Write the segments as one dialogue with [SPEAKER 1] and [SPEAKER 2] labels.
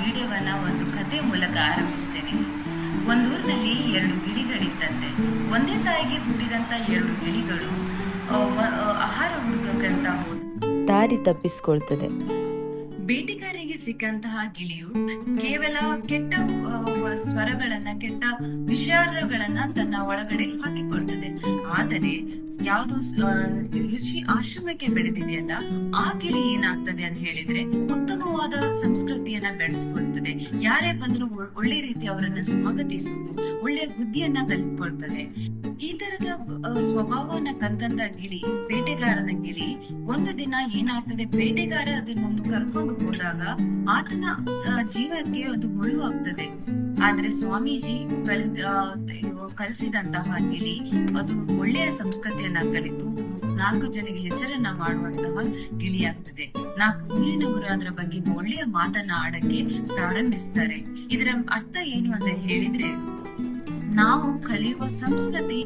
[SPEAKER 1] ವಿಡಿಯೋವನ್ನ ಒಂದು ಕತೆ ಮೂಲಕ ಆರಂಭಿಸ್ತೇನೆ. ಒಂದೂರಿನಲ್ಲಿ ಎರಡು ಗಿಳಿಗಳಿದ್ದಂತೆ. ಒಂದೇ ತಾಯಿಗೆ ಹುಟ್ಟಿದಂತ ಎರಡು ಗಿಳಿಗಳು ಆಹಾರ ಹುಡುಕಂತ
[SPEAKER 2] ದಾರಿ ತಪ್ಪಿಸ್ಕೊಳ್ತದೆ.
[SPEAKER 1] ಬೇಟೆಗಾರಿಗೆ ಸಿಕ್ಕಂತಹ ಗಿಳಿಯು ಕೇವಲ ಕೆಟ್ಟ ಸ್ವರಗಳನ್ನ, ಕೆಟ್ಟ ವಿಚಾರಗಳನ್ನ ತನ್ನ ಒಳಗಡೆ ಹಾಕಿಕೊಳ್ತದೆ. ಆದರೆ ಯಾವುದು ಋಷಿ ಆಶ್ರಮಕ್ಕೆ ಬೆಳೆದಿದೆಯಲ್ಲ, ಆ ಗಿಳಿ ಏನಾಗ್ತದೆ ಅಂತ ಹೇಳಿದ್ರೆ ಉತ್ತಮವಾದ ಸಂಸ್ಕೃತಿಯನ್ನ ಬೆಳೆಸ್ಕೊಳ್ತದೆ. ಯಾರೇ ಬಂದರೂ ಒಳ್ಳೆ ರೀತಿ ಅವರನ್ನ ಸ್ವಾಗತಿಸುವುದು, ಒಳ್ಳೆ ಬುದ್ಧಿಯನ್ನ ಕಲಿತ್ಕೊಳ್ತದೆ. ಈ ತರದ ಸ್ವಭಾವವನ್ನ ಕಲ್ತಂತ ಗಿಳಿ ಬೇಟೆಗಾರನ ಗಿಳಿ, ಒಂದು ದಿನ ಏನಾಗ್ತದೆ ಬೇಟೆಗಾರ ಅದನ್ನೊಂದು ಕರ್ಕೊಂಡು ಹೋದಾಗ ಆತನ ಜೀವಕ್ಕೆ ಅದು ಮುಳುವಾಗ್ತದೆ. ಆದ್ರೆ ಸ್ವಾಮೀಜಿ ಕಲ್ ಕಲಿಸಿದಂತಹ ಗಿಳಿ, ಅದು ಒಳ್ಳೆಯ ಸಂಸ್ಕೃತಿಯನ್ನ ಕಲಿತು ನಾಲ್ಕು ಜನರಿಗೆ ಹೆಸರನ್ನ ಮಾಡುವಂತಹ ಗಿಳಿಯಾಗ್ತದೆ. ನಾಲ್ಕು ಊರಿನವರು ಅದರ ಬಗ್ಗೆ ಒಳ್ಳೆಯ ಮಾತನ್ನ ಆಡಕ್ಕೆ ಪ್ರಾರಂಭಿಸ್ತಾರೆ. ಇದರ ಅರ್ಥ ಏನು ಅಂತ ಹೇಳಿದ್ರೆ ನಾವು ಕಲಿಯುವ ಸಂಸ್ಕೃತಿ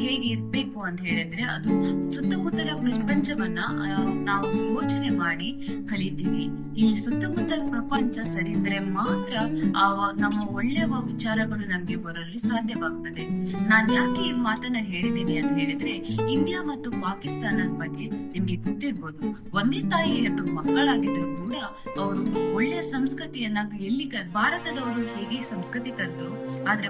[SPEAKER 1] ಹೇಗೆ ಇರ್ಬೇಕು ಅಂತ ಹೇಳಿದ್ರೆ ಅದು ಸುತ್ತಮುತ್ತಲ ಪ್ರಪಂಚವನ್ನ ನಾವು ಯೋಚನೆ ಮಾಡಿ ಕಲಿತೀವಿ. ಈ ಸುತ್ತಮುತ್ತಲ ಪ್ರಪಂಚ ಸರಿದ್ರೆ ಮಾತ್ರ ಆ, ನಮ್ಮ ಒಳ್ಳೆಯ ವಿಚಾರಗಳು ನಮ್ಗೆ ಬರಲು ಸಾಧ್ಯವಾಗ್ತದೆ. ನಾನ್ ಯಾಕೆ ಈ ಮಾತನ್ನ ಹೇಳಿದ್ದೀನಿ ಅಂತ ಹೇಳಿದ್ರೆ, ಇಂಡಿಯಾ ಮತ್ತು ಪಾಕಿಸ್ತಾನದ ಬಗ್ಗೆ ನಿಮ್ಗೆ ಗೊತ್ತಿರ್ಬೋದು. ಒಂದೇ ತಾಯಿ ಎರಡು ಮಕ್ಕಳಾಗಿದ್ರು ಕೂಡ ಅವರು ಒಳ್ಳೆಯ ಸಂಸ್ಕೃತಿಯನ್ನ ಎಲ್ಲಿ ಭಾರತದವರು ಹೇಗೆ ಸಂಸ್ಕೃತಿ ಕಲಿತರು, ಆದ್ರೆ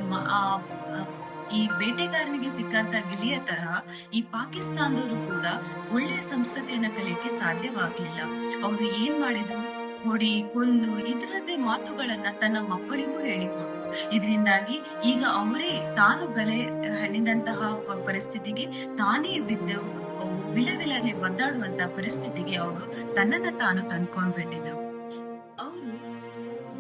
[SPEAKER 1] ಈ ಬೇಟೆಗಾರನಿಗೆ ಸಿಕ್ಕಂತ ಗಿಳಿಯ ತರಹ ಈ ಪಾಕಿಸ್ತಾನದವರು ಕೂಡ ಒಳ್ಳೆಯ ಸಂಸ್ಕೃತಿಯನ್ನ ಕಲಿಯಕ್ಕೆ ಸಾಧ್ಯವಾಗಲಿಲ್ಲ. ಅವರು ಏನ್ ಮಾಡಿದ್ರು? ಹೊಡಿ ಕೊಲ್ಲು ಇದರದ್ದೇ ಮಾತುಗಳನ್ನ ತನ್ನ ಮಕ್ಕಳಿಗೂ ಹೇಳಿಕೊಟ್ರು ಇದರಿಂದಾಗಿ ಈಗ ಅವರೇ ತಾನು ಬೆಲೆ ಹಣ್ಣಿದಂತಹ ಪರಿಸ್ಥಿತಿಗೆ ತಾನೇ ಬಿದ್ದು ವಿಳವಿಳನೆ ವಿಲವಿಲನೆ ಒದ್ದಾಡುವಂತ ಪರಿಸ್ಥಿತಿಗೆ ಅವರು ತನ್ನನ್ನ ತಾನು ತಂದ್ಕೊಂಡ್ ಬಿಟ್ಟಿದ್ರು ಅವರು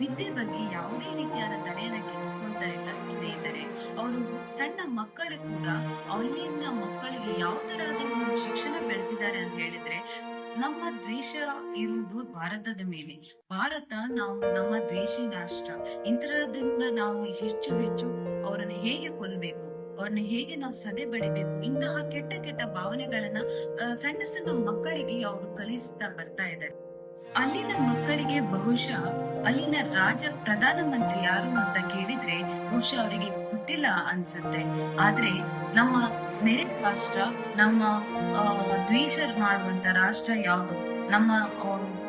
[SPEAKER 1] ವಿದ್ಯೆ ಬಗ್ಗೆ ಯಾವುದೇ ರೀತಿಯಾದ ತಲೆಯನ್ನ ಕೆಡಿಸ್ಕೊಳ್ತಾ ಇಲ್ಲ ಸ್ನೇಹಿತರೆ. ಅವರು ಸಣ್ಣ ಮಕ್ಕಳು ಕೂಡ ಅಲ್ಲಿಂದ ಮಕ್ಕಳಿಗೆ ಯಾವ ತರಹದ ಶಿಕ್ಷಣ ಬೆಳೆಸಿದ್ದಾರೆ ಅಂತ ಹೇಳಿದ್ರೆ ನಮ್ಮ ದ್ವೇಷ ಇರುವುದು ಭಾರತದ ಮೇಲೆ. ಭಾರತ ನಾವು ನಮ್ಮ ದ್ವೇಷಿ ರಾಷ್ಟ್ರ. ಇಂತರದಿಂದ ನಾವು ಹೆಚ್ಚು ಹೆಚ್ಚು ಅವರನ್ನು ಹೇಗೆ ಕೊಲ್ಲಬೇಕು ಅವ್ರನ್ನ ಹೇಗೆ ನಾವು ಸದೆ ಬಡಿಬೇಕು ಇಂತಹ ಕೆಟ್ಟ ಕೆಟ್ಟ ಭಾವನೆಗಳನ್ನ ಸಣ್ಣ ಸಣ್ಣ ಮಕ್ಕಳಿಗೆ ಅವರು ಕಲಿಸ್ತಾ ಬರ್ತಾ ಇದ್ದಾರೆ. ಅಲ್ಲಿನ ಮಕ್ಕಳಿಗೆ ಬಹುಶಃ ಅಲ್ಲಿನ ರಾಜ ಪ್ರಧಾನ ಮಂತ್ರಿ ಯಾರು ಅಂತ ಕೇಳಿದ್ರೆ ಬಹುಶಃ ಅವರಿಗೆ ಗೊತ್ತಿಲ್ಲ ಅನ್ಸುತ್ತೆ. ಆದ್ರೆ ನಮ್ಮ ನೆರೆ ರಾಷ್ಟ್ರ, ನಮ್ಮ ದ್ವೇಷ ಮಾಡುವಂತ ರಾಷ್ಟ್ರ ಯಾವುದು? ನಮ್ಮ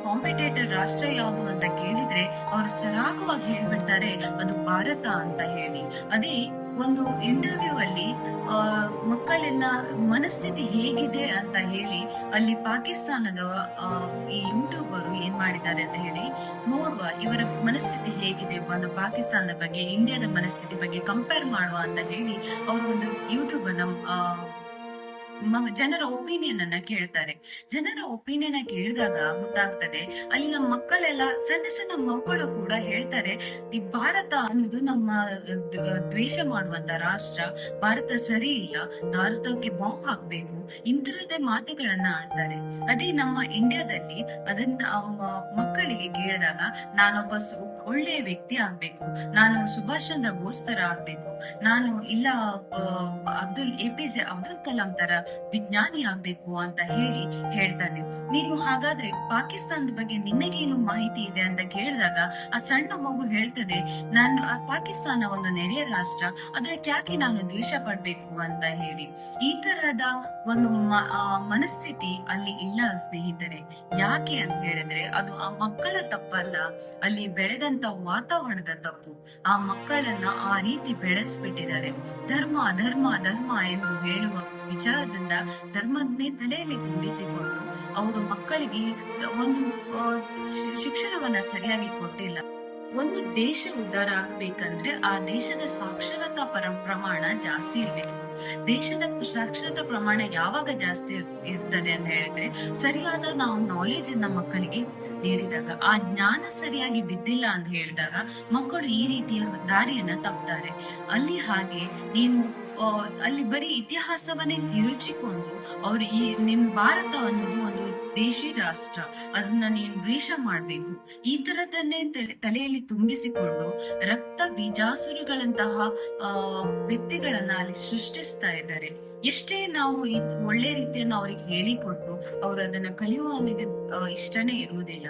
[SPEAKER 1] ಕಾಂಪಿಟೇಟರ್ ರಾಷ್ಟ್ರ ಯಾವುದು ಅಂತ ಕೇಳಿದ್ರೆ ಅವರು ಸರಾಗವಾಗಿ ಹೇಳ್ಬಿಡ್ತಾರೆ ಅದು ಭಾರತ ಅಂತ ಹೇಳಿ. ಅದೇ ಒಂದು ಇಂಟರ್ವ್ಯೂ ಅಲ್ಲಿ ಆ, ಮಕ್ಕಳೆಲ್ಲ ಮನಸ್ಥಿತಿ ಹೇಗಿದೆ ಅಂತ ಹೇಳಿ ಅಲ್ಲಿ ಪಾಕಿಸ್ತಾನದ ಈ ಯೂಟ್ಯೂಬರು ಏನ್ ಮಾಡಿದ್ದಾರೆ ಅಂತ ಹೇಳಿ ನೋಡುವ ಇವರ ಮನಸ್ಥಿತಿ ಹೇಗಿದೆ ಒಂದು ಪಾಕಿಸ್ತಾನದ ಬಗ್ಗೆ ಇಂಡಿಯಾದ ಮನಸ್ಥಿತಿ ಬಗ್ಗೆ ಕಂಪೇರ್ ಮಾಡುವ ಅಂತ ಹೇಳಿ ಅವರು ಒಂದು ಯೂಟ್ಯೂಬ್ ಅನ್ನ ಜನರ ಒಪಿನಿಯನ್ ಅನ್ನ ಕೇಳ್ತಾರೆ. ಜನರ ಒಪಿನಿಯನ್ ಕೇಳಿದಾಗ ಗೊತ್ತಾಗ್ತದೆ, ಅಲ್ಲಿನ ಮಕ್ಕಳೆಲ್ಲ ಸಣ್ಣ ಸಣ್ಣ ಮಕ್ಕಳು ಕೂಡ ಹೇಳ್ತಾರೆ, ಈ ಭಾರತ ಅನ್ನೋದು ನಮ್ಮ ದ್ವೇಷ ಮಾಡುವಂತ ರಾಷ್ಟ್ರ. ಭಾರತ ಸರಿ ಇಲ್ಲ. ಭಾರತಕ್ಕೆ ಬಾಂಬ್ ಹಾಕ್ಬೇಕು. ಇಂತರದೇ ಮಾತುಗಳನ್ನ ಆಡ್ತಾರೆ. ಅದೇ ನಮ್ಮ ಇಂಡಿಯಾದಲ್ಲಿ ಅದನ್ನ ಮಕ್ಕಳಿಗೆ ಕೇಳಿದಾಗ ನಾನೊಬ್ಬ ಒಳ್ಳೆಯ ವ್ಯಕ್ತಿ ಆಗ್ಬೇಕು. ನಾನು ಸುಭಾಷ್ ಚಂದ್ರ ಬೋಸ್ ತರ ಆಗ್ಬೇಕು. ನಾನು ಇಲ್ಲ Abdul, A P J Abdul Kalam ತರ ವಿಜ್ಞಾನಿ ಆಗ್ಬೇಕು ಅಂತ ಹೇಳಿ ಹೇಳ್ತಾನೆ. ನೀನು ಹಾಗಾದ್ರೆ ಪಾಕಿಸ್ತಾನದ ಬಗ್ಗೆ ನಿನಗೇನು ಮಾಹಿತಿ ಇದೆ ಅಂತ ಕೇಳಿದಾಗ ಆ ಸಣ್ಣ ಮಗು ಹೇಳ್ತದೆ, ನಾನು ಪಾಕಿಸ್ತಾನ ಒಂದು ನೆರೆಯ ರಾಷ್ಟ್ರ ಅದಕ್ಕೆ ಯಾಕೆ ನಾನು ದ್ವೇಷ ಪಡ್ಬೇಕು? ಅಂತ ಹೇಳಿ. ಈ ತರಹದ ಒಂದು ಮನಸ್ಥಿತಿ ಅಲ್ಲಿ ಇಲ್ಲ ಸ್ನೇಹಿತರೆ. ಯಾಕೆ ಅಂತ ಹೇಳಿದ್ರೆ ಅದು ಆ ಮಕ್ಕಳ ತಪ್ಪಲ್ಲ. ಅಲ್ಲಿ ಬೆಳೆದಂತ ವಾತಾವರಣದ ತಪ್ಪು. ಆ ಮಕ್ಕಳನ್ನ ಆ ರೀತಿ ಬೆಳೆಸ್ಬಿಟ್ಟಿದ್ದಾರೆ. ಧರ್ಮ ಧರ್ಮ ಧರ್ಮ ಎಂದು ಹೇಳುವ ವಿಚಾರದಿಂದ ಧರ್ಮದನ್ನೇ ತಲೆಯಲ್ಲಿ ತುಂಬಿಸಿಕೊಂಡು ಅವರು ಮಕ್ಕಳಿಗೆ ಒಂದು ಶಿಕ್ಷಣವನ್ನ ಸರಿಯಾಗಿ ಕೊಟ್ಟಿಲ್ಲ. ಒಂದು ದೇಶ ಉದ್ಧಾರ ಆಗಬೇಕಂದ್ರೆ ಆ ದೇಶದ ಸಾಕ್ಷರತಾ ಪರ, ಪ್ರಮಾಣ ಜಾಸ್ತಿ ಇರ್ಬೇಕು. ದೇಶದ ಸಾಕ್ಷರತಾ ಪ್ರಮಾಣ ಯಾವಾಗ ಜಾಸ್ತಿ ಇರ್ತದೆ ಅಂತ ಹೇಳಿದ್ರೆ, ಸರಿಯಾದ ನಾವು ನಾಲೆಜ್ ಅನ್ನ ಮಕ್ಕಳಿಗೆ ನೀಡಿದಾಗ, ಆ ಜ್ಞಾನ ಸರಿಯಾಗಿ ಬಿದ್ದಿಲ್ಲ ಅಂತ ಹೇಳಿದಾಗ ಮಕ್ಕಳು ಈ ರೀತಿಯ ದಾರಿಯನ್ನ ತಪ್ತಾರೆ. ಅಲ್ಲಿ ಹಾಗೆ ನೀನು ಅಲ್ಲಿ ಬರೀ ಇತಿಹಾಸವನ್ನೇ ತಿರುಚಿಕೊಂಡು ಅವ್ರು ಈ, ನಿಮ್ ಭಾರತ ಅನ್ನೋದು ಒಂದು ದೇಶಿ ರಾಷ್ಟ್ರ. ಅದನ್ನ ನೀನು ದ್ವೇಷ ಮಾಡ್ಬೇಕು. ಈ ತರದನ್ನೇ ತಲೆ- ತಲೆಯಲ್ಲಿ ತುಂಬಿಸಿಕೊಂಡು ರಕ್ತ ಬೀಜಾಸುರಗಳಂತಹ ವ್ಯಕ್ತಿಗಳನ್ನ ಅಲ್ಲಿ ಸೃಷ್ಟಿಸ್ತಾ ಇದ್ದಾರೆ. ಎಷ್ಟೇ ನಾವು ಒಳ್ಳೆ ರೀತಿಯನ್ನು ಅವ್ರಿಗೆ ಹೇಳಿಕೊಟ್ಟು ಅವರು ಅದನ್ನ ಕಲಿಯುವ ಇಷ್ಟನೇ ಇರುವುದಿಲ್ಲ.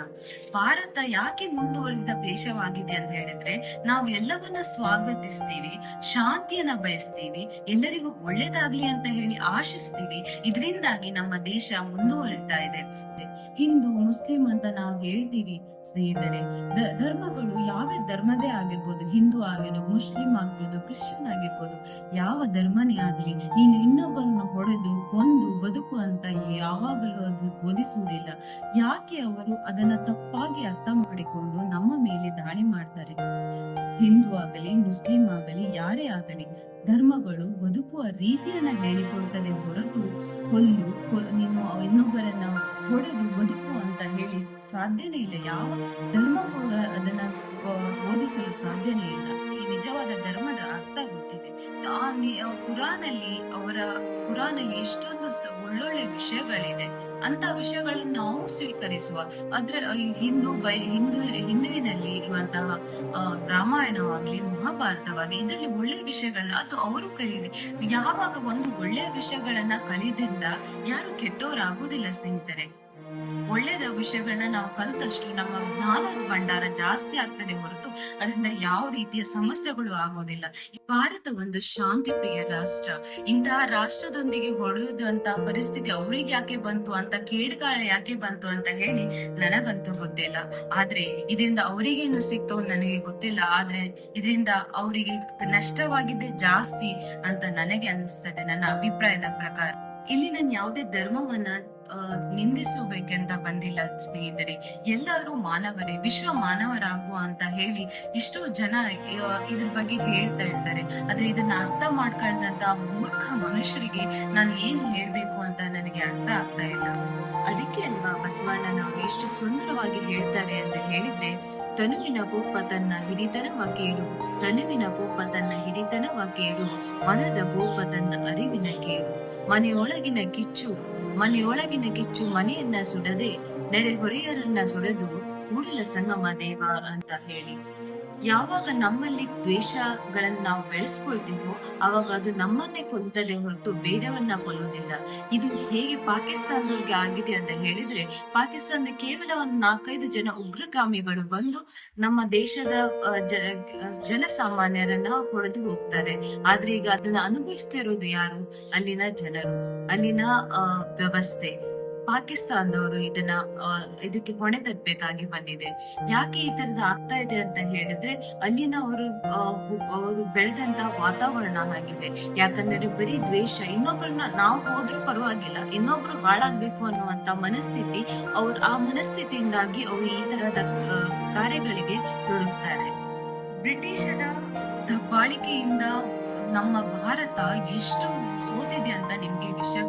[SPEAKER 1] ಭಾರತ ಯಾಕೆ ಮುಂದುವರಿದ ದೇಶವಾಗಿದೆ ಅಂತ ಹೇಳಿದ್ರೆ, ನಾವು ಎಲ್ಲವನ್ನ ಸ್ವಾಗತಿಸ್ತೀವಿ, ಶಾಂತಿಯನ್ನ ಬಯಸ್ತೀವಿ, ಎಲ್ಲರಿಗೂ ಒಳ್ಳೇದಾಗ್ಲಿ ಅಂತ ಹೇಳಿ ಆಶಿಸ್ತೀವಿ. ಇದರಿಂದಾಗಿ ನಮ್ಮ ದೇಶ ಮುಂದುವರಿತಾ ಇದೆ. ಹಿಂದೂ, ಮುಸ್ಲಿಂ ಅಂತ ನಾವು ಹೇಳ್ತೀವಿ ಸ್ನೇಹಿತರೆ ಧರ್ಮಗಳು ಯಾವ ಧರ್ಮದೇ ಆಗಿರ್ಬೋದು, ಹಿಂದೂ ಆಗಿರೋ ಮುಸ್ಲಿಂ ಆಗಿರ್ಬೋದು, ಕ್ರಿಶ್ಚಿಯನ್ ಆಗಿರ್ಬೋದು, ಯಾವ ಧರ್ಮನೇ ಆಗ್ಲಿ, ನೀನು ಇನ್ನೊಬ್ಬರನ್ನು ಹೊಡೆದು, ಕೊಂದು, ಬದುಕು ಅಂತ ಯಾವಾಗಲೂ ಅದನ್ನು ಬೋಧಿಸುವುದಿಲ್ಲ. ಯಾಕೆ ಅವರು ಅದನ್ನ ತಪ್ಪಾಗಿ ಅರ್ಥ ಮಾಡಿಕೊಂಡು ನಮ್ಮ ಮೇಲೆ ದಾಳಿ ಮಾಡ್ತಾರೆ? ಹಿಂದೂ ಆಗಲಿ, ಮುಸ್ಲಿಂ ಆಗಲಿ, ಯಾರೇ ಆಗಲಿ, ಧರ್ಮಗಳು ಬದುಕುವ ರೀತಿಯನ್ನ ಹೇಳಿಕೊಡ್ತದೆ ಹೊರತು ಕೊಲ್ಲು ನೀನು ಇನ್ನೊಬ್ಬರನ್ನ ಹೊಡೆದು ಬದುಕು ಅಂತ ಹೇಳಿ ಸಾಧ್ಯನೇ ಇಲ್ಲ. ಯಾವ ಧರ್ಮ ಕೂಡ ಅದನ್ನ ಓದಿಸಲು ಸಾಧ್ಯನೇ ಇಲ್ಲ. ನಿಜವಾದ ಧರ್ಮದ ಅರ್ಥ ಗೊತ್ತಿದೆ. ಕುರಾನಲ್ಲಿ, ಅವರ ಕುರಾನಲ್ಲಿ ಎಷ್ಟೊಂದು ಒಳ್ಳೊಳ್ಳೆ ವಿಷಯಗಳಿದೆ. ಅಂತ ವಿಷಯಗಳನ್ನು ನಾವು ಸ್ವೀಕರಿಸುವ. ಆದ್ರೆ ಹಿಂದೂ ಬೈ, ಹಿಂದೂ, ಹಿಂದುವಿನಲ್ಲಿ ಇರುವಂತಹ ರಾಮಾಯಣವಾಗ್ಲಿ, ಮಹಾಭಾರತವಾಗ್ಲಿ, ಇದರಲ್ಲಿ ಒಳ್ಳೆ ವಿಷಯಗಳನ್ನ, ಅದು ಅವರು ಕಲೀಲಿ. ಯಾವಾಗ ಒಂದು ಒಳ್ಳೆಯ ವಿಷಯಗಳನ್ನ ಕಲಿದಿಂದ ಯಾರು ಕೆಟ್ಟವರಾಗುವುದಿಲ್ಲ ಸ್ನೇಹಿತರೆ. ಒಳ್ಳೆಯದ ವಿಷಯಗಳನ್ನ ನಾವು ಕಲಿತಷ್ಟು ನಮ್ಮ ಜ್ಞಾನದ ಭಂಡಾರ ಜಾಸ್ತಿ ಆಗ್ತದೆ ಹೊರತು ಅದರಿಂದ ಯಾವ ರೀತಿಯ ಸಮಸ್ಯೆಗಳು ಆಗೋದಿಲ್ಲ. ಭಾರತ ಒಂದು ಶಾಂತಿ ಪ್ರಿಯ ರಾಷ್ಟ್ರ. ಇಂತಹ ರಾಷ್ಟ್ರದೊಂದಿಗೆ ಹೊಡೆಯುವಂತ ಪರಿಸ್ಥಿತಿ ಅವ್ರಿಗೆ ಯಾಕೆ ಬಂತು ಅಂತ ಕೇಡುಗಾಳ ಯಾಕೆ ಬಂತು ಅಂತ ಹೇಳಿ ನನಗಂತೂ ಗೊತ್ತಿಲ್ಲ. ಆದ್ರೆ ಇದರಿಂದ ಅವರಿಗೇನು ಸಿಕ್ತೋ ನನಗೆ ಗೊತ್ತಿಲ್ಲ. ಆದ್ರೆ ಇದರಿಂದ ಅವರಿಗೆ ನಷ್ಟವಾಗಿದ್ದೆ ಜಾಸ್ತಿ ಅಂತ ನನಗೆ ಅನಿಸ್ತದೆ, ನನ್ನ ಅಭಿಪ್ರಾಯದ ಪ್ರಕಾರ. ಇಲ್ಲಿ ನಾನು ಯಾವುದೇ ಧರ್ಮವನ್ನ ನಿಂದಿಸಬೇಕಂತ ಬಂದಿಲ್ಲ ಸ್ನೇಹಿತರೆ. ಎಲ್ಲರೂ ಮಾನವರೇ, ವಿಶ್ವ ಮಾನವರಾಗುವ ಅಂತ ಹೇಳಿ ಎಷ್ಟೋ ಜನ ಇದ್ರ ಬಗ್ಗೆ ಹೇಳ್ತಾ ಇರ್ತಾರೆ. ಆದ್ರೆ ಇದನ್ನ ಅರ್ಥ ಮಾಡ್ಕೊಂಡಂತ ಮೂರ್ಖ ಮನುಷ್ಯರಿಗೆ ನಾನು ಏನು ಹೇಳ್ಬೇಕು ಅಂತ ನನಗೆ ಅರ್ಥ ಆಗ್ತಾ ಇಲ್ಲ. ಅದಕ್ಕೆ ಅಲ್ವಾ ಬಸವಣ್ಣ ನಾವು ಎಷ್ಟು ಸುಂದರವಾಗಿ ಹೇಳ್ತಾರೆ ಅಂತ ಹೇಳಿದ್ರೆ, ತನುವಿನ ಕೋಪ ತನ್ನ ಹಿರಿತನವ ಕೇಳು, ತನುವಿನ ಕೋಪ ತನ್ನ ಹಿರಿತನವ ಕೇಳು, ಮನದ ಕೋಪ ತನ್ನ ಅರಿವಿನ ಕೇಳು, ಮನೆಯೊಳಗಿನ ಕಿಚ್ಚು ಮನೆಯೊಳಗಿನ ಕಿಚ್ಚು ಮನೆಯನ್ನ ಸುಡದೆ ನೆರೆಹೊರೆಯರನ್ನ ಸುಡದು ಕೂಡಲ ಸಂಗಮ ದೇವ ಅಂತ ಹೇಳಿ. ಯಾವಾಗ ನಮ್ಮಲ್ಲಿ ದ್ವೇಷಗಳನ್ನ ನಾವು ಬೆಳೆಸ್ಕೊಳ್ತೀವೋ ಅವಾಗ ಅದು ನಮ್ಮನ್ನೇ ಕೊಲ್ತದೆ ಹೊರತು ಬೇರೆಯವನ್ನ ಕೊಲ್ಲೋದಿಲ್ಲ. ಇದು ಹೇಗೆ ಪಾಕಿಸ್ತಾನದವ್ರಿಗೆ ಆಗಿದೆ ಅಂತ ಹೇಳಿದ್ರೆ, ಪಾಕಿಸ್ತಾನದ ಕೇವಲ ಒಂದು ನಾಲ್ಕೈದು ಜನ ಉಗ್ರಗಾಮಿಗಳು ಬಂದು ನಮ್ಮ ದೇಶದ ಜನಸಾಮಾನ್ಯರನ್ನ ಹೊಡೆದು ಹೋಗ್ತಾರೆ. ಆದ್ರೆ ಈಗ ಅದನ್ನ ಅನುಭವಿಸ್ತಾ ಇರೋದು ಯಾರು? ಅಲ್ಲಿನ ಜನರು. ಅಲ್ಲಿನ ವ್ಯವಸ್ಥೆ. ಪಾಕಿಸ್ತಾನದವರು ಇದನ್ನ ಇದಕ್ಕೆ ಹೊಣೆ ತರಬೇಕಾಗಿ ಬಂದಿದೆ. ಯಾಕೆ ಈ ತರದ ಆಗ್ತಾ ಇದೆ ಅಂತ ಹೇಳಿದ್ರೆ, ಅಲ್ಲಿನ ಅವರು ಅವರು ಬೆಳೆದಂತ ವಾತಾವರಣ ಆಗಿದೆ. ಯಾಕಂದ್ರೆ ಬರೀ ದ್ವೇಷ. ಇನ್ನೊಬ್ಬರನ್ನ ನಾವು ಹೋದ್ರೂ ಪರವಾಗಿಲ್ಲ. ಇನ್ನೊಬ್ರು ಹಾಳಾಗ್ಬೇಕು ಅನ್ನುವಂತ ಮನಸ್ಥಿತಿ ಅವ್ರ, ಆ ಮನಸ್ಥಿತಿಯಿಂದಾಗಿ ಅವರು ಈ ತರಹದ ಕಾರ್ಯಗಳಿಗೆ ತೊಡಗುತ್ತಾರೆ ಬ್ರಿಟಿಷರ ದಬ್ಬಾಳಿಕೆಯಿಂದ ನಮ್ಮ ಭಾರತ ಎಷ್ಟು ಸೋತಿದೆ ಅಂತ ನಿಮ್ಗೆ ವಿಷಯ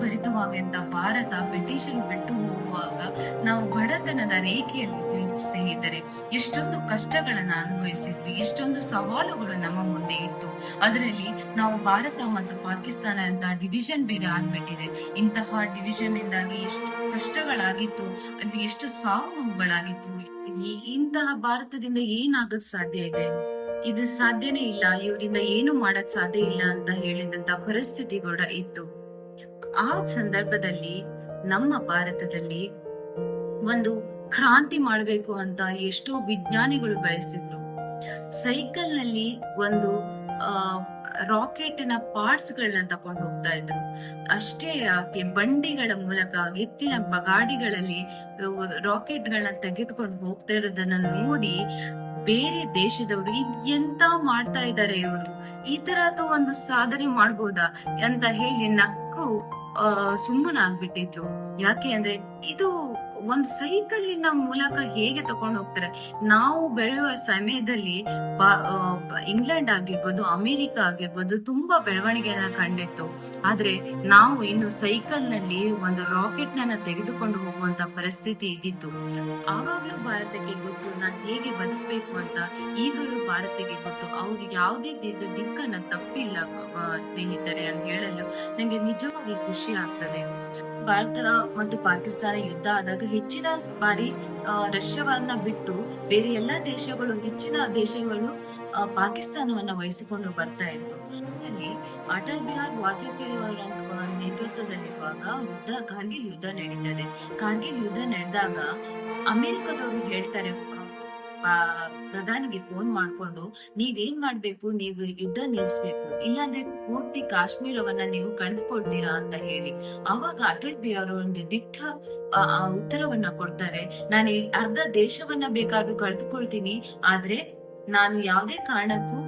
[SPEAKER 1] ಭರಿತವಾಗಿದ್ದ ಭಾರತ ಬ್ರಿಟಿಷರು ಬಿಟ್ಟು ಹೋಗುವಾಗ ನಾವು ಬಡತನದ ರೇಖೆಯಲ್ಲಿ ಸ್ನೇಹಿತರೆ, ಎಷ್ಟೊಂದು ಕಷ್ಟಗಳನ್ನ ಅನುಭವಿಸಿದ್ವಿ, ಎಷ್ಟೊಂದು ಸವಾಲುಗಳು ನಮ್ಮ ಮುಂದೆ ಇತ್ತು. ಅದರಲ್ಲಿ ನಾವು ಭಾರತ ಮತ್ತು ಪಾಕಿಸ್ತಾನ ಅಂತ ಡಿವಿಷನ್ ಬೇರೆ ಆಗ್ಬಿಟ್ಟಿದೆ. ಇಂತಹ ಡಿವಿಷನ್ ಇಂದಾಗಿ ಎಷ್ಟು ಕಷ್ಟಗಳಾಗಿತ್ತು, ಅಲ್ಲಿ ಎಷ್ಟು ಸಾವು ನೋವುಗಳಾಗಿತ್ತು ಇಂತಹ ಭಾರತದಿಂದ ಏನಾಗಕ್ ಸಾಧ್ಯ ಇದೆ? ಇದು ಸಾಧ್ಯನೇ ಇಲ್ಲ, ಇವರಿಂದ ಏನು ಮಾಡಕ್ ಸಾಧ್ಯ ಇಲ್ಲ ಅಂತ ಹೇಳಿದಂತ ಪರಿಸ್ಥಿತಿ ಕೂಡ ಇತ್ತು. ಆ ಸಂದರ್ಭದಲ್ಲಿ ನಮ್ಮ ಭಾರತದಲ್ಲಿ ಒಂದು ಕ್ರಾಂತಿ ಮಾಡಬೇಕು ಅಂತ ಎಷ್ಟೋ ವಿಜ್ಞಾನಿಗಳು ಬಯಸಿದ್ರು. ಸೈಕಲ್ನಲ್ಲಿ ಒಂದು ರಾಕೆಟ್ನ ಪಾರ್ಟ್ಸ್ ಗಳನ್ನ ತಕೊಂಡು ಹೋಗ್ತಾ ಇದ್ರು. ಅಷ್ಟೇ ಯಾಕೆ ಬಂಡಿಗಳ ಮೂಲಕ, ಎತ್ತಿನ ಬಗಾಡಿಗಳಲ್ಲಿ ರಾಕೆಟ್ ಗಳನ್ನ ತೆಗೆದುಕೊಂಡು ಹೋಗ್ತಾ ಇರೋದನ್ನ ನೋಡಿ ಬೇರೆ ದೇಶದವರು ಎಂತ ಮಾಡ್ತಾ ಇದ್ದಾರೆ ಇವರು? ಈ ತರದ ಒಂದು ಸಾಧನೆ ಮಾಡ್ಬೋದಾ ಅಂತ ಹೇಳಿ ನಕ್ಕು ಸುಮ್ಮನಾಗ್ಬಿಟ್ಟಿದ್ರು. ಯಾಕೆ ಅಂದ್ರೆ ಇದು ಒಂದು ಸೈಕಲ್ಲಿನ ಮೂಲಕ ಹೇಗೆ ತಕೊಂಡು ಹೋಗ್ತಾರೆ? ನಾವು ಬೆಳೆಯುವ ಸಮಯದಲ್ಲಿ ಇಂಗ್ಲೆಂಡ್ ಆಗಿರ್ಬೋದು, ಅಮೆರಿಕ ಆಗಿರ್ಬೋದು, ತುಂಬಾ ಬೆಳವಣಿಗೆಯನ್ನ ಕಂಡಿತ್ತು. ಆದ್ರೆ ನಾವು ಇನ್ನು ಸೈಕಲ್ನಲ್ಲಿ ಒಂದು ರಾಕೆಟ್ ನನ್ನ ತೆಗೆದುಕೊಂಡು ಹೋಗುವಂತ ಪರಿಸ್ಥಿತಿ ಇದ್ದಿತ್ತು. ಆವಾಗ್ಲೂ ಭಾರತಕ್ಕೆ ಗೊತ್ತು, ನಾನು ಹೇಗೆ ಬದುಕಬೇಕು ಅಂತ ಈಗಲೂ ಭಾರತಕ್ಕೆ ಗೊತ್ತು. ಅವ್ರು ಯಾವುದೇ ದಿಕ್ಕ ದಿಕ್ಕನ್ನ ತಪ್ಪಿಲ್ಲ ಸ್ನೇಹಿತರೆ ಅಂತ ಹೇಳಲು ನಂಗೆ ನಿಜವಾಗಿ ಖುಷಿ ಆಗ್ತದೆ. ಭಾರತ ಮತ್ತು ಪಾಕಿಸ್ತಾನ ಯುದ್ಧ ಆದಾಗ ಹೆಚ್ಚಿನ ಬಾರಿ ರಷ್ಯಾವನ್ನ ಬಿಟ್ಟು ಬೇರೆ ಎಲ್ಲಾ ದೇಶಗಳು, ಹೆಚ್ಚಿನ ದೇಶಗಳು ಪಾಕಿಸ್ತಾನವನ್ನ ವಹಿಸಿಕೊಂಡು ಬರ್ತಾ ಇತ್ತು. ಅಲ್ಲಿ ಅಟಲ್ ಬಿಹಾರ್ ವಾಜಪೇಯಿ ಅವರ ನೇತೃತ್ವದಲ್ಲಿರುವಾಗ ಯುದ್ಧ, ಕಾರ್ಗಿಲ್ ಯುದ್ಧ ನಡೀತದೆ. ಕಾರ್ಗಿಲ್ ಯುದ್ಧ ನಡೆದಾಗ ಅಮೆರಿಕದವರು ಹೇಳ್ತಾರೆ ಪ್ರಧಾನಿಗೆ ಫೋನ್ ಮಾಡ್ಕೊಂಡು ನೀವೇನ್ ಮಾಡ್ಬೇಕು? ನೀವು ಯುದ್ಧ ನಿಲ್ಲಿಸ್ಬೇಕು ಇಲ್ಲಾಂದ್ರೆ ಪೂರ್ತಿ ಕಾಶ್ಮೀರವನ್ನ ನೀವು ಕಳೆದುಕೊಳ್ತೀರಾ ಅಂತ ಹೇಳಿ. ಅವಾಗ ಅಟಲ್ ಬಿಹಾರ್ ಒಂದು ದಿಟ್ಟ ಉತ್ತರವನ್ನ ಕೊಡ್ತಾರೆ. ನಾನು ಅರ್ಧ ದೇಶವನ್ನ ಬೇಕಾದ್ರೂ ಕಳೆದುಕೊಳ್ತೀನಿ ಆದ್ರೆ ನಾನು ಯಾವುದೇ ಕಾರಣಕ್ಕೂ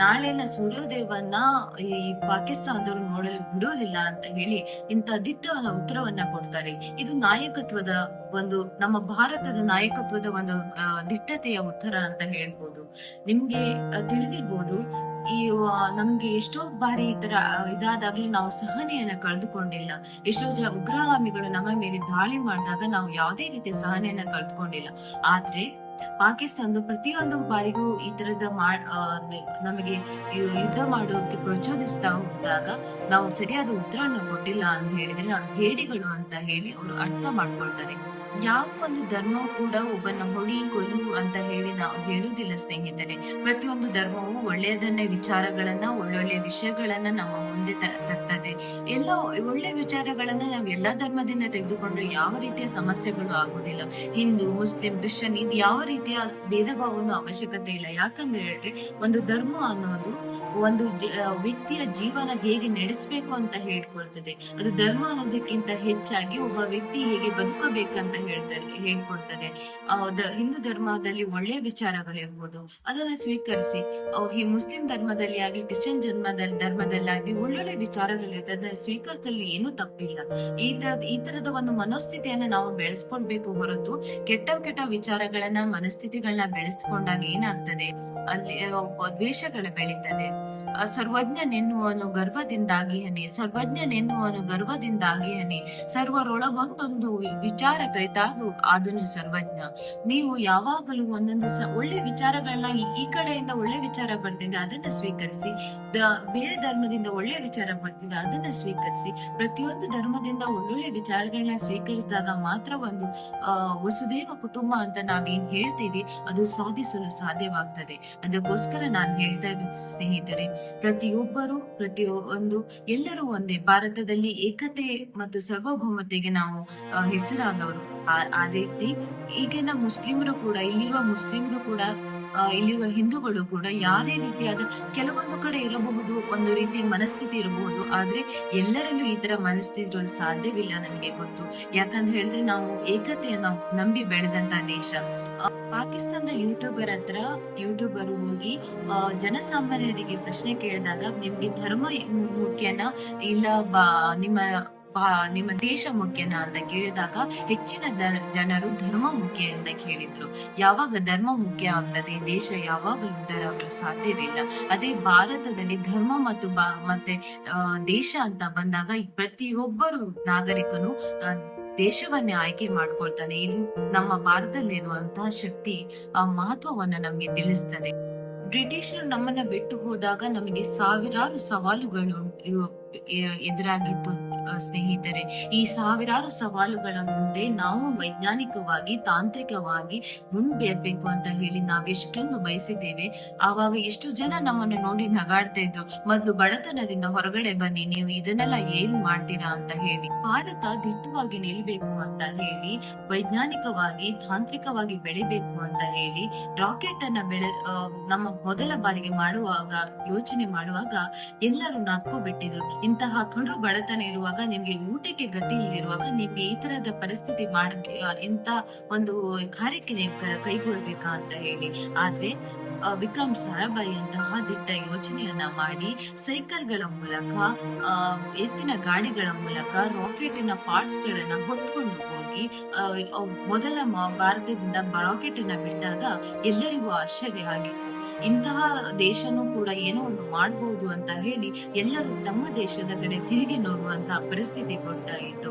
[SPEAKER 1] ನಾಳೆನ ಸೂರ್ಯೋದಯವನ್ನ ಈ ಪಾಕಿಸ್ತಾನದವರು ನೋಡಲು ಬಿಡೋದಿಲ್ಲ ಅಂತ ಹೇಳಿ ಇಂತ ದಿಟ್ಟವಾದ ಉತ್ತರವನ್ನ ಕೊಡ್ತಾರೆ. ಇದು ನಾಯಕತ್ವದ ಒಂದು, ನಮ್ಮ ಭಾರತದ ನಾಯಕತ್ವದ ಒಂದು ದಿಟ್ಟತೆಯ ಉತ್ತರ ಅಂತ ಹೇಳ್ಬೋದು. ನಿಮ್ಗೆ ತಿಳಿದಿರ್ಬೋದು, ಈ ನಮ್ಗೆ ಎಷ್ಟೋ ಬಾರಿ ಈ ತರ ಇದಾದಾಗ್ಲೂ ನಾವು ಸಹನೆಯನ್ನ ಕಳೆದುಕೊಂಡಿಲ್ಲ. ಎಷ್ಟೋ ಜನ ಉಗ್ರಗಾಮಿಗಳು ನಮ್ಮ ಮೇಲೆ ದಾಳಿ ಮಾಡಿದಾಗ ನಾವು ಯಾವುದೇ ರೀತಿಯ ಸಹನೆಯನ್ನ ಕಳೆದುಕೊಂಡಿಲ್ಲ. ಆದ್ರೆ ಪಾಕಿಸ್ತಾನದ ಪ್ರತಿಯೊಂದು ಬಾರಿಗೂ ಈ ತರದ ನಮಗೆ ಯುದ್ಧ ಮಾಡೋಕೆ ಪ್ರಚೋದಿಸ್ತಾ ಹೋದಾಗ ನಾವು ಸರಿಯಾದ ಉತ್ತರವನ್ನು ಕೊಟ್ಟಿಲ್ಲ ಅಂತ ಹೇಳಿದ್ರೆ ನಾನು ಹೇಡಿಗಳು ಅಂತ ಹೇಳಿ ಅವರು ಅರ್ಥ ಮಾಡ್ಕೊಳ್ತಾರೆ. ಯಾವ ಒಂದು ಧರ್ಮವು ಕೂಡ ಒಬ್ಬನ ಹೊಡಿ ಕೊಲ್ಲು ಅಂತ ಹೇಳಿ ನಾವು ಹೇಳುವುದಿಲ್ಲ ಸ್ನೇಹಿತರೆ. ಪ್ರತಿಯೊಂದು ಧರ್ಮವು ಒಳ್ಳೆಯದನ್ನೇ ವಿಚಾರಗಳನ್ನ, ಒಳ್ಳೊಳ್ಳೆ ವಿಷಯಗಳನ್ನ ನಮ್ಮ ಮುಂದೆ ತರ್ತದೆ. ಎಲ್ಲ ಒಳ್ಳೆ ವಿಚಾರಗಳನ್ನ ನಾವು ಎಲ್ಲಾ ಧರ್ಮದಿಂದ ತೆಗೆದುಕೊಂಡ್ರೆ ಯಾವ ರೀತಿಯ ಸಮಸ್ಯೆಗಳು ಆಗುದಿಲ್ಲ ಹಿಂದೂ, ಮುಸ್ಲಿಂ, ಕ್ರಿಶ್ಚಿಯನ್ ಇದು ಯಾವ ರೀತಿಯ ಭೇದ ಭಾವನ ಅವಶ್ಯಕತೆ ಇಲ್ಲ. ಯಾಕಂದ್ರೆ ಹೇಳ್ರಿ, ಒಂದು ಧರ್ಮ ಅನ್ನೋದು ಒಂದು ವ್ಯಕ್ತಿಯ ಜೀವನ ಹೇಗೆ ನಡೆಸಬೇಕು ಅಂತ ಹೇಳ್ಕೊಳ್ತದೆ. ಅದು ಧರ್ಮ ಅನ್ನೋದಕ್ಕಿಂತ ಹೆಚ್ಚಾಗಿ ಒಬ್ಬ ವ್ಯಕ್ತಿ ಹೇಗೆ ಬದುಕಬೇಕಂತ ಹೇಳ್ತಾರೆ ಹೇಳ್ಕೊಡ್ತದೆ ಹಿಂದೂ ಧರ್ಮದಲ್ಲಿ ಒಳ್ಳೆಯ ವಿಚಾರಗಳಿರ್ಬೋದು. ಅದನ್ನ ಸ್ವೀಕರಿಸಿ ಈ ಮುಸ್ಲಿಂ ಧರ್ಮದಲ್ಲಿ ಆಗಲಿ, ಕ್ರಿಶ್ಚಿಯನ್ ಧರ್ಮದಲ್ಲಿ ಧರ್ಮದಲ್ಲಾಗಿ ಒಳ್ಳೊಳ್ಳೆ ವಿಚಾರಗಳಿರ್ತದೆ ಅದನ್ನ ಸ್ವೀಕರಿಸಲು ಏನು ತಪ್ಪಿಲ್ಲ. ಈ ತರ, ಈ ತರದ ಒಂದು ಮನೋಸ್ಥಿತಿಯನ್ನ ನಾವು ಬೆಳೆಸ್ಕೊಳ್ಬೇಕು ಹೊರತು ಕೆಟ್ಟ ಕೆಟ್ಟ ವಿಚಾರಗಳನ್ನ ಮನಸ್ಥಿತಿಗಳನ್ನ ಬೆಳೆಸ್ಕೊಂಡಾಗ ಏನಾಗ್ತದೆ? ಅಲ್ಲಿ ದ್ವೇಷಗಳು ಬೆಳೀತದೆ. ಸರ್ವಜ್ಞನೆನ್ನುವನು ಗರ್ವದಿಂದಾಗಿ ಹನಿ ಸರ್ವಜ್ಞನೆನ್ನುವನು ಗರ್ವದಿಂದಾಗಿ ಹನಿ ಸರ್ವರೊಳಗೊಂದೊಂದು ವಿಚಾರ ಕೈತಾಗು ಅದನ್ನು ಸರ್ವಜ್ಞ. ನೀವು ಯಾವಾಗಲೂ ಒಂದೊಂದು ಒಳ್ಳೆ ವಿಚಾರಗಳನ್ನ ಈ- ಕಡೆಯಿಂದ ಒಳ್ಳೆ ವಿಚಾರ ಬರ್ತಿದೆ ಅದನ್ನ ಸ್ವೀಕರಿಸಿ. ಬೇರೆ ಧರ್ಮದಿಂದ ಒಳ್ಳೆ ವಿಚಾರ ಬರ್ತಿದೆ ಅದನ್ನ ಸ್ವೀಕರಿಸಿ. ಪ್ರತಿಯೊಂದು ಧರ್ಮದಿಂದ ಒಳ್ಳೊಳ್ಳೆ ವಿಚಾರಗಳನ್ನ ಸ್ವೀಕರಿಸಿದಾಗ ಮಾತ್ರ ಒಂದು ವಸುದೇವ ಕುಟುಂಬ ಅಂತ ನಾವೇನ್ ಹೇಳ್ತೀವಿ, ಅದು ಸಾಧಿಸಲು ಸಾಧ್ಯವಾಗ್ತದೆ. ಅದಕ್ಕೋಸ್ಕರ ನಾನು ಹೇಳ್ತಾ ಇದ್ದೀನಿ ಸ್ನೇಹಿತರೆ, ಪ್ರತಿಯೊಬ್ಬರು ಪ್ರತಿ ಒಂದು ಎಲ್ಲರೂ ಒಂದೇ, ಭಾರತದಲ್ಲಿ ಏಕತೆ ಮತ್ತು ಸಾರ್ವಭೌಮತೆಗೆ ನಾವು ಹೆಸರಾದವರು. ಆ- ರೀತಿ ಈಗಿನ ಮುಸ್ಲಿಮರು ಕೂಡ, ಇಲ್ಲಿರುವ ಮುಸ್ಲಿಮರು ಕೂಡ ಇಲ್ಲಿರುವ ಹಿಂದೂಗಳು ಕೂಡ ಯಾರೇ ರೀತಿಯಾದ ಕೆಲವೊಂದು ಕಡೆ ಇರಬಹುದು, ಒಂದು ರೀತಿಯ ಮನಸ್ಥಿತಿ ಇರಬಹುದು, ಆದ್ರೆ ಎಲ್ಲರಲ್ಲೂ ಈ ತರ ಮನಸ್ಥಿತಿ ಇರಲು ಸಾಧ್ಯವಿಲ್ಲ ನನಗೆ ಗೊತ್ತು. ಯಾಕಂತ ಹೇಳಿದ್ರೆ ನಾವು ಏಕತೆಯನ್ನ ನಂಬಿ ಬೆಳೆದಂತ ದೇಶ. ಪಾಕಿಸ್ತಾನದ ಯೂಟ್ಯೂಬರ್ ಹತ್ರ, ಯೂಟ್ಯೂಬರ್ ಹೋಗಿ ಜನಸಾಮಾನ್ಯರಿಗೆ ಪ್ರಶ್ನೆ ಕೇಳಿದಾಗ, ನಿಮ್ಗೆ ಧರ್ಮ ಮುಖ್ಯನ? ಇಲ್ಲ ಬಾ, ನಿಮ್ಮ ನಿಮ್ಮ ದೇಶ ಮುಖ್ಯನ ಅಂತ ಕೇಳಿದಾಗ ಹೆಚ್ಚಿನ ಜನರು ಧರ್ಮ ಮುಖ್ಯ ಅಂತ ಕೇಳಿದ್ರು. ಯಾವಾಗ ಧರ್ಮ ಮುಖ್ಯ ಆಗ್ತದೆ, ದೇಶ ಯಾವಾಗಲೂ ಉದ್ಧಾರ ಸಾಧ್ಯವಿಲ್ಲ. ಅದೇ ಭಾರತದಲ್ಲಿ ಧರ್ಮ ಮತ್ತು ಮತ್ತೆ ದೇಶ ಅಂತ ಬಂದಾಗ ಪ್ರತಿಯೊಬ್ಬರು ನಾಗರಿಕನು ದೇಶವನ್ನೇ ಆಯ್ಕೆ ಮಾಡ್ಕೊಳ್ತಾನೆ. ಇದು ನಮ್ಮ ಭಾರತದಲ್ಲಿರುವಂತಹ ಶಕ್ತಿ, ಆ ಮಹತ್ವವನ್ನ ನಮ್ಗೆ ತಿಳಿಸ್ತದೆ. ಬ್ರಿಟಿಷರು ನಮ್ಮನ್ನ ಬಿಟ್ಟು ಹೋದಾಗ ನಮಗೆ ಸಾವಿರಾರು ಸವಾಲುಗಳು ಎದುರಾಗಿತ್ತು ಸ್ನೇಹಿತರೆ, ಈ ಸಾವಿರಾರು ಸವಾಲುಗಳ ಮುಂದೆ ನಾವು ವೈಜ್ಞಾನಿಕವಾಗಿ, ತಾಂತ್ರಿಕವಾಗಿ ಮುಂದೆರ್ಬೇಕು ಅಂತ ಹೇಳಿ ನಾವೆಷ್ಟೊಂದು ಬಯಸಿದ್ದೇವೆ. ಆವಾಗ ಎಷ್ಟು ಜನ ನಮ್ಮನ್ನು ನೋಡಿ ನಗಾಡ್ತಾ ಇದ್ರು. ಮೊದಲು ಬಡತನದಿಂದ ಹೊರಗಡೆ ಬನ್ನಿ, ನೀವು ಇದನ್ನೆಲ್ಲ ಏನ್ ಮಾಡ್ತೀರಾ ಅಂತ ಹೇಳಿ. ಭಾರತ ದಿಟ್ಟವಾಗಿ ನಿಲ್ಬೇಕು ಅಂತ ಹೇಳಿ, ವೈಜ್ಞಾನಿಕವಾಗಿ, ತಾಂತ್ರಿಕವಾಗಿ ಬೆಳಿಬೇಕು ಅಂತ ಹೇಳಿ, ರಾಕೆಟ್ ಅನ್ನ ಬೆಳೆ ನಮ್ಮ ಮೊದಲ ಬಾರಿಗೆ ಮಾಡುವಾಗ, ಯೋಚನೆ ಮಾಡುವಾಗ ಎಲ್ಲರೂ ನಕ್ಕು ಬಿಟ್ಟಿದ್ರು. ಇಂತಹ ಕಡು ಬಡತನ ಇರುವಾಗ ನಿಮ್ಗೆ ಊಟಕ್ಕೆ ಗತಿ ಇಲ್ಲಿರುವಾಗ ನಿಮ್ಗೆ ಈ ತರದ ಪರಿಸ್ಥಿತಿ ಮಾಡ ಇಂತ ಒಂದು ಕಾರ್ಯಕ್ಕೆ ನೀವು ಕೈಗೊಳ್ಬೇಕಾ ಅಂತ ಹೇಳಿ. ಆದ್ರೆ ವಿಕ್ರಮ್ ಸಾರಾಭಾಯಿ ಅಂತಹ ದಿಟ್ಟ ಯೋಚನೆಯನ್ನ ಮಾಡಿ ಸೈಕಲ್ಗಳ ಮೂಲಕ ಎತ್ತಿನ ಗಾಡಿಗಳ ಮೂಲಕ, ರಾಕೆಟಿನ ಪಾರ್ಟ್ಸ್ ಗಳನ್ನ ಹೊತ್ಕೊಂಡು ಹೋಗಿ ಮೊದಲ ಭಾರತದಿಂದ ರಾಕೆಟ್ ಅನ್ನ ಬಿಟ್ಟಾಗ ಎಲ್ಲರಿಗೂ ಆಶ್ಚರ್ಯ ಆಗಿತ್ತು. ಇಂತಹ ದೇಶನೂ ಕೂಡ ಏನೋ ಒಂದು ಮಾಡಬಹುದು ಅಂತ ಹೇಳಿ ಎಲ್ಲರೂ ತಮ್ಮ ದೇಶದ ಕಡೆ ತಿರುಗಿ ನೋಡುವಂತಹ ಪರಿಸ್ಥಿತಿ ಗೊತ್ತಾಯಿತು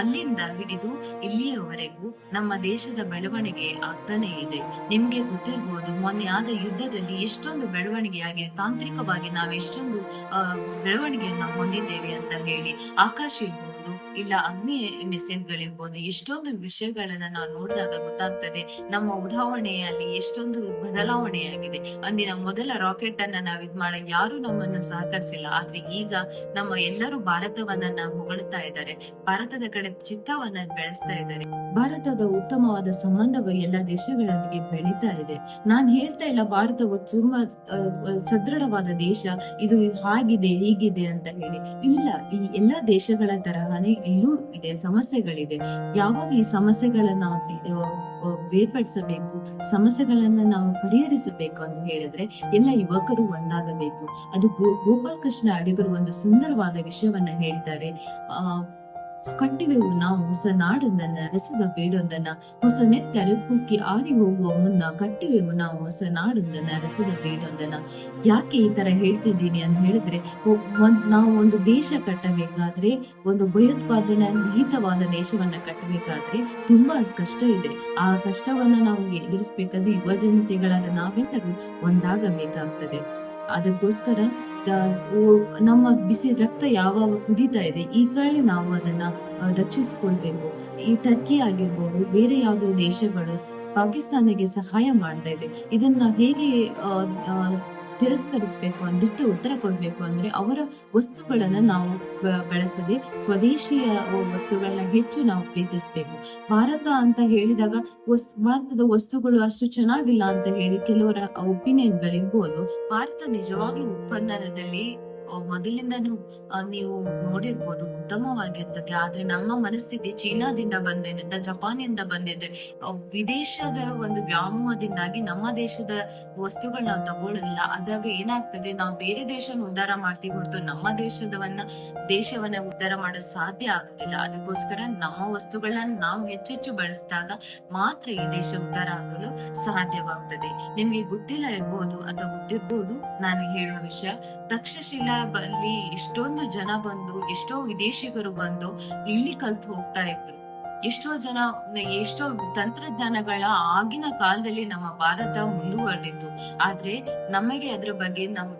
[SPEAKER 1] ಅಲ್ಲಿಂದ ಹಿಡಿದು ಇಲ್ಲಿಯವರೆಗೂ ನಮ್ಮ ದೇಶದ ಬೆಳವಣಿಗೆ ಆಗ್ತಾನೆ ಇದೆ. ನಿಮ್ಗೆ ಗೊತ್ತಿರ್ಬೋದು, ಮೊನ್ನೆ ಆದ ಯುದ್ಧದಲ್ಲಿ ಎಷ್ಟೊಂದು ಬೆಳವಣಿಗೆ ಆಗಿದೆ ತಾಂತ್ರಿಕವಾಗಿ ನಾವು ಎಷ್ಟೊಂದು ಬೆಳವಣಿಗೆಯನ್ನ ಹೊಂದಿದ್ದೇವೆ ಅಂತ ಹೇಳಿ ಆಕಾಶ ಇರ್ಬೋದು, ಇಲ್ಲ ಅಗ್ನಿ ಮಿಸೈಲ್ಗಳಿರ್ಬೋದು ಎಷ್ಟೊಂದು ವಿಷಯಗಳನ್ನ ನಾವು ನೋಡಿದಾಗ ಗೊತ್ತಾಗ್ತದೆ. ನಮ್ಮ ಉಡಾವಣೆಯಲ್ಲಿ ಎಷ್ಟೊಂದು ಬದಲಾವಣೆಯಾಗಿದೆ. ಅಂದಿನ ಮೊದಲ ರಾಕೆಟ್ ಅನ್ನ ನಾವ್ ಇದ್ ಮಾಡ ಯಾರು ನಮ್ಮನ್ನು ಸಹಕರಿಸಿಲ್ಲ. ಆದ್ರೆ ಈಗ ನಮ್ಮ ಎಲ್ಲರೂ ಭಾರತವನ್ನ ಹೊಗಳುತ್ತಾ ಹೊಗಳ್ತಾ ಇದ್ದಾರೆ. ಭಾರತದ ಕಡೆ ಚಿತ್ತವನ್ನ ಬೆಳೆಸ್ತಾ ಇದ್ದಾರೆ. ಭಾರತದ ಉತ್ತಮವಾದ ಸಂಬಂಧವು ಎಲ್ಲ ದೇಶಗಳೊಂದಿಗೆ ಬೆಳೀತಾ ಇದೆ. ನಾನ್ ಹೇಳ್ತಾ ಇಲ್ಲ ಭಾರತವು ತುಂಬಾ ಸದೃಢವಾದ ದೇಶ. ಇದು ಹಾಗಿದೆ, ಹೀಗಿದೆ ಅಂತ ಹೇಳಿ. ಇಲ್ಲ, ಈ ಎಲ್ಲಾ ದೇಶಗಳ ತರಹನೇ ಇಲ್ಲೂ ಇದೆ, ಸಮಸ್ಯೆಗಳಿದೆ. ಯಾವಾಗ ಈ ಸಮಸ್ಯೆಗಳನ್ನ ಬೇರ್ಪಡಿಸಬೇಕು, ಸಮಸ್ಯೆಗಳನ್ನ ನಾವು ಪರಿಹರಿಸಬೇಕು ಅಂತ ಹೇಳಿದ್ರೆ ಎಲ್ಲ ಯುವಕರು ಒಂದಾಗಬೇಕು. ಅದು ಗೋಪಾಲ್ ಕೃಷ್ಣ ಅಡಿಗರು ಒಂದು ಸುಂದರವಾದ ವಿಷಯವನ್ನ ಹೇಳ್ತಾರೆ. ಆ ಕಟ್ಟಿವೆವು ನಾವು ಹೊಸ ನಾಡೊಂದನ್ನ ರಸದ ಬೇಡೊಂದನ್ನ, ಹೊಸ ನೆತ್ತರೆ ಕುಕ್ಕಿ ಆರಿ ಹೋಗುವ ಮುನ್ನ ಕಟ್ಟಿವೆವು ನಾವು ಹೊಸ ನಾಡೊಂದನ್ನ ರಸದ ಬೇಡೊಂದನ್ನ. ಯಾಕೆ ಈ ತರ ಹೇಳ್ತಿದ್ದೀನಿ ಅಂತ ಹೇಳಿದ್ರೆ ನಾವು ಒಂದು ದೇಶ ಕಟ್ಟಬೇಕಾದ್ರೆ, ಒಂದು ಭಯೋತ್ಪಾದನೆ ರಹಿತವಾದ ದೇಶವನ್ನ ಕಟ್ಟಬೇಕಾದ್ರೆ ತುಂಬಾ ಕಷ್ಟ ಇದೆ. ಆ ಕಷ್ಟವನ್ನ ನಾವು ಎದುರಿಸಬೇಕಾದ್ರೆ ಯುವ ಜನತೆಗಳಾದ ನಾವೆಲ್ಲರೂ ಒಂದಾಗಬೇಕಾಗ್ತದೆ. ಅದಕ್ಕೋಸ್ಕರ ನಮ್ಮ ಬಿಸಿ ರಕ್ತ ಯಾವಾಗ ಕುದೀತಾ ಇದೆ ಈಗಲೇ ನಾವು ಅದನ್ನ ರಕ್ಷಿಸಿಕೊಳ್ಬೇಕು. ಈ ಟರ್ಕಿ ಆಗಿರ್ಬೋದು, ಬೇರೆ ಯಾವುದೋ ದೇಶಗಳು ಪಾಕಿಸ್ತಾನಿಗೆ ಸಹಾಯ ಮಾಡ್ತಾ ಇದೆ. ಇದನ್ನ ಹೇಗೆ ತಿರಸ್ಕರಿಸಬೇಕು ಅಂದಿಟ್ಟು ಉತ್ತರ ಕೊಡಬೇಕು ಅಂದ್ರೆ ಅವರ ವಸ್ತುಗಳನ್ನ ನಾವು ಬಳಸದೆ ಸ್ವದೇಶಿಯ ವಸ್ತುಗಳನ್ನ ಹೆಚ್ಚು ನಾವು ಪ್ರೀತಿಸಬೇಕು. ಭಾರತ ಅಂತ ಹೇಳಿದಾಗ ವಸ್ತು, ಭಾರತದ ವಸ್ತುಗಳು ಅಷ್ಟು ಚೆನ್ನಾಗಿಲ್ಲ ಅಂತ ಹೇಳಿ ಕೆಲವರ ಒಪಿನಿಯನ್ಗಳಿರ್ಬೋದು ಭಾರತ ನಿಜವಾಗ್ಲೂ ಉತ್ಪನ್ನದಲ್ಲಿ ಮೊದಲಿಂದನೂ ನೀವು ನೋಡಿರ್ಬೋದು ಉತ್ತಮವಾಗಿರ್ತದೆ ಆದ್ರೆ ನಮ್ಮ ಮನಸ್ಥಿತಿ ಚೀನಾದಿಂದ ಬಂದಿದೆ ಜಪಾನಿಂದ ಬಂದಿದೆ. ವಿದೇಶದ ಒಂದು ವ್ಯಾಮೋಹದಿಂದಾಗಿ ನಮ್ಮ ದೇಶದ ವಸ್ತುಗಳು ನಾವು ತಗೊಳ್ಳೋದಿಲ್ಲ ಅದಾಗ ಏನಾಗ್ತದೆ, ನಾವು ಬೇರೆ ದೇಶನ ಉದ್ಧಾರ ಮಾಡ್ತೀವಿ ಹೊರತು ನಮ್ಮ ದೇಶದವನ್ನ, ದೇಶವನ್ನ ಉದ್ಧಾರ ಮಾಡಲು ಸಾಧ್ಯ ಆಗುದಿಲ್ಲ. ಅದಕ್ಕೋಸ್ಕರ ನಮ್ಮ ವಸ್ತುಗಳನ್ನ ನಾವು ಹೆಚ್ಚೆಚ್ಚು ಬಳಸಿದಾಗ ಮಾತ್ರ ಈ ದೇಶ ಉದ್ಧಾರ ಆಗಲು ಸಾಧ್ಯವಾಗ್ತದೆ. ನಿಮ್ಗೆ ಗೊತ್ತಿಲ್ಲ ಇರ್ಬೋದು ಅಥವಾ ಗೊತ್ತಿರ್ಬೋದು ನಾನು ಹೇಳುವ ವಿಷಯ. ತಕ್ಷಶಿಲಾ ಬಳಿ ಎಷ್ಟೊಂದು ಜನ ಬಂದು, ಎಷ್ಟೋ ವಿದೇಶಿಗರು ಬಂದು ಇಲ್ಲಿ ಕಲ್ತು ಹೋಗ್ತಾ ಇದ್ರು. ಎಷ್ಟೋ ಜನ, ಎಷ್ಟೋ ತಂತ್ರಜ್ಞಾನಗಳ ಆಗಿನ ಕಾಲದಲ್ಲಿ ನಮ್ಮ ಭಾರತ ಮುಂದುವರೆದಿತ್ತು. ಆದ್ರೆ ನಮಗೆ ಅದ್ರ ಬಗ್ಗೆ ನಮ್ಮ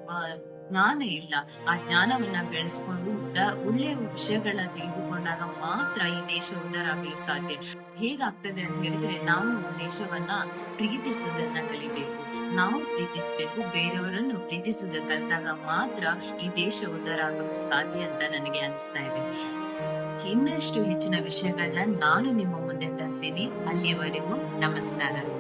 [SPEAKER 1] ಜ್ಞಾನ ಇಲ್ಲ. ಆ ಜ್ಞಾನವನ್ನ ಬೆಳೆಸ್ಕೊಂಡು ಒಳ್ಳೆಯ ವಿಷಯಗಳನ್ನ ತಿಳಿದುಕೊಂಡಾಗ ಮಾತ್ರ ಈ ದೇಶ ಉದ್ಧಾರ ಆಗಲು ಸಾಧ್ಯ. ಹೇಗಾಗ್ತದೆ ಅಂತ ಹೇಳಿದ್ರೆ ನಾವು ದೇಶವನ್ನ ಪ್ರೀತಿಸುವುದನ್ನ ಕಲಿಬೇಕು. ನಾವು ಪ್ರೀತಿಸಬೇಕು, ಬೇರೆಯವರನ್ನು ಪ್ರೀತಿಸುವುದು ಕಲಿತಾಗ ಮಾತ್ರ ಈ ದೇಶ ಉದ್ಧಾರ ಆಗಲು ಸಾಧ್ಯ ಅಂತ ನನಗೆ ಅನಿಸ್ತಾ ಇದೆ. ಇನ್ನಷ್ಟು ಹೆಚ್ಚಿನ ವಿಷಯಗಳನ್ನ ನಾನು ನಿಮ್ಮ ಮುಂದೆ ತರ್ತೀನಿ. ಅಲ್ಲಿಯವರೆಗೂ ನಮಸ್ಕಾರ.